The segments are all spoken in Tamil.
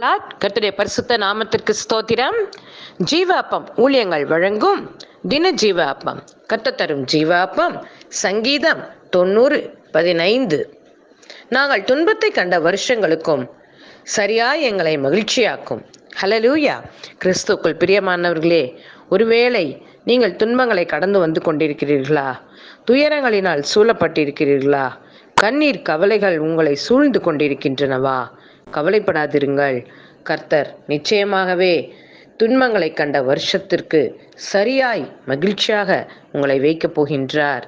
கர்த்தருடைய பரிசுத்த நாமத்திற்கு ஸ்தோத்திரம். ஜீவாப்பம் ஊழியங்கள் வழங்கும் தின ஜீவாப்பம் கத்த தரும் ஜீவாப்பம். சங்கீதம் தொண்ணூறு பதினைந்து. நாங்கள் துன்பத்தை கண்ட வருஷங்களுக்கும் சரியாய் எங்களை மகிழ்ச்சியாக்கும். ஹலலூயா கிறிஸ்துக்குள் பிரியமானவர்களே ஒருவேளை நீங்கள் துன்பங்களை கடந்து வந்து கொண்டிருக்கிறீர்களா? துயரங்களினால் சூழப்பட்டிருக்கிறீர்களா? கண்ணீர் கவலைகள் உங்களை சூழ்ந்து கொண்டிருக்கின்றனவா? கவலைப்படாதிருங்கள். கர்த்தர் நிச்சயமாகவே துன்பங்களை கண்ட வருஷத்திற்கு சரியாய் மகிழ்ச்சியாக உங்களை வைக்கப் போகின்றார்.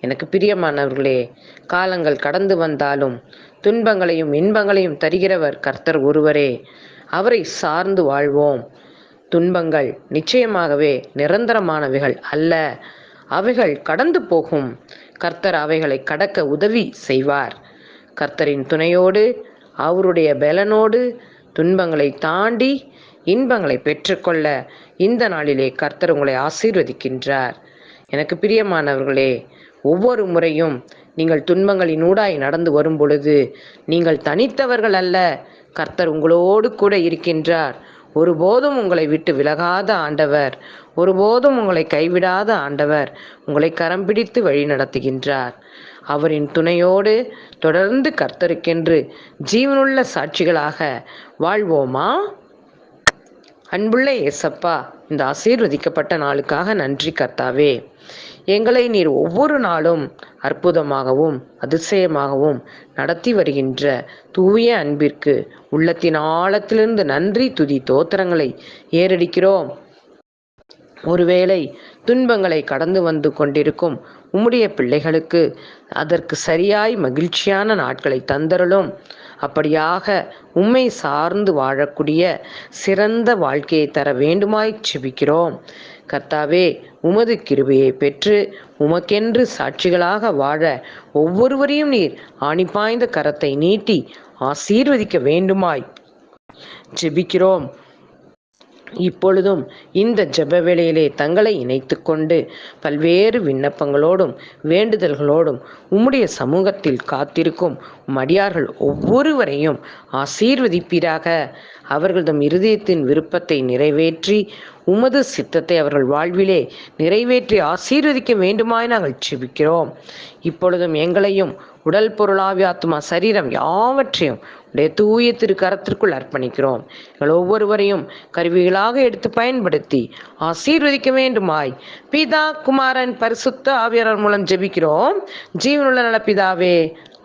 எனக்கு பிரியமானவர்களே காலங்கள் கடந்து வந்தாலும் துன்பங்களையும் இன்பங்களையும் தருகிறவர் கர்த்தர் ஒருவரே. அவரை சார்ந்து வாழ்வோம். துன்பங்கள் நிச்சயமாகவே நிரந்தரமானவைகள் அல்ல. அவைகள் கடந்து போகும். கர்த்தர் அவைகளை கடக்க உதவி செய்வார். கர்த்தரின் துணையோடு அவருடைய பலனோடு துன்பங்களை தாண்டி இன்பங்களை பெற்றுக்கொள்ள இந்த நாளிலே கர்த்தர் உங்களை ஆசீர்வதிக்கின்றார். எனக்கு பிரியமானவர்களே ஒவ்வொரு முறையும் நீங்கள் துன்பங்களின் ஊடாய் நடந்து வரும் பொழுது நீங்கள் தனித்தவர்கள் அல்ல கர்த்தர் உங்களோடு கூட இருக்கின்றார். ஒருபோதும் உங்களை விட்டு விலகாத ஆண்டவர் ஒருபோதும் உங்களை கைவிடாத ஆண்டவர் உங்களை கரம் பிடித்து வழி நடத்துகின்றார். அவரின் துணையோடு தொடர்ந்து கர்த்தருக்கென்று ஜீவனுள்ள சாட்சிகளாக வாழ்வோமா? அன்புள்ள ஏசப்பா இந்த ஆசீர்வதிக்கப்பட்ட நாளுக்காக நன்றி கர்த்தாவே. எங்களை நீர் ஒவ்வொரு நாளும் அற்புதமாகவும் அதிசயமாகவும் நடத்தி வருகின்ற தூய அன்பிற்கு உள்ளத்தின் ஆழத்திலிருந்து நன்றி துதி தோத்திரங்களை ஏறடிக்கிறோம். ஒருவேளை துன்பங்களை கடந்து வந்து கொண்டிருக்கும் உம்முடைய பிள்ளைகளுக்கு அதற்கு சரியாய் மகிழ்ச்சியான நாட்களை தந்தரலும் அப்படியாக உம்மை சார்ந்து வாழக்கூடிய சிறந்த வாழ்க்கையை தர வேண்டுமாய் செபிக்கிறோம். கர்த்தாவே உமது கிருபையை பெற்று உமக்கென்று சாட்சிகளாக வாழ ஒவ்வொருவரையும் நீர் ஆணிப்பாய்ந்த கரத்தை நீட்டி ஆசீர்வதிக்க வேண்டுமாய் ஜெபிக்கிறோம் இப்பொழுதும் இந்த ஜெப வேளையிலே தங்களை இணைத்து கொண்டு பல்வேறு விண்ணப்பங்களோடும் வேண்டுதல்களோடும் உம்முடைய சமூகத்தில் காத்திருக்கும் மடியார்கள் ஒவ்வொருவரையும் ஆசீர்வதிப்பீராக. அவர்களதும் இருதயத்தின் விருப்பத்தை நிறைவேற்றி உமது சித்தத்தை அவர்கள் வாழ்விலே நிறைவேற்றி ஆசீர்வதிக்க வேண்டுமாய் நாங்கள் செபிக்கிறோம் இப்பொழுதும் எங்களையும் உடல் பொருளாவி ஆத்மா சரீரம் யாவற்றையும் உடைய தூய திருக்கரத்திற்குள் அர்ப்பணிக்கிறோம். எங்கள் ஒவ்வொருவரையும் கருவிகளாக எடுத்து பயன்படுத்தி ஆசீர்வதிக்க வேண்டுமாய் பிதா குமாரன் பரிசுத்த ஆவியாளர் மூலம் ஜெபிக்கிறோம். ஜீவனுள்ள நல பிதாவே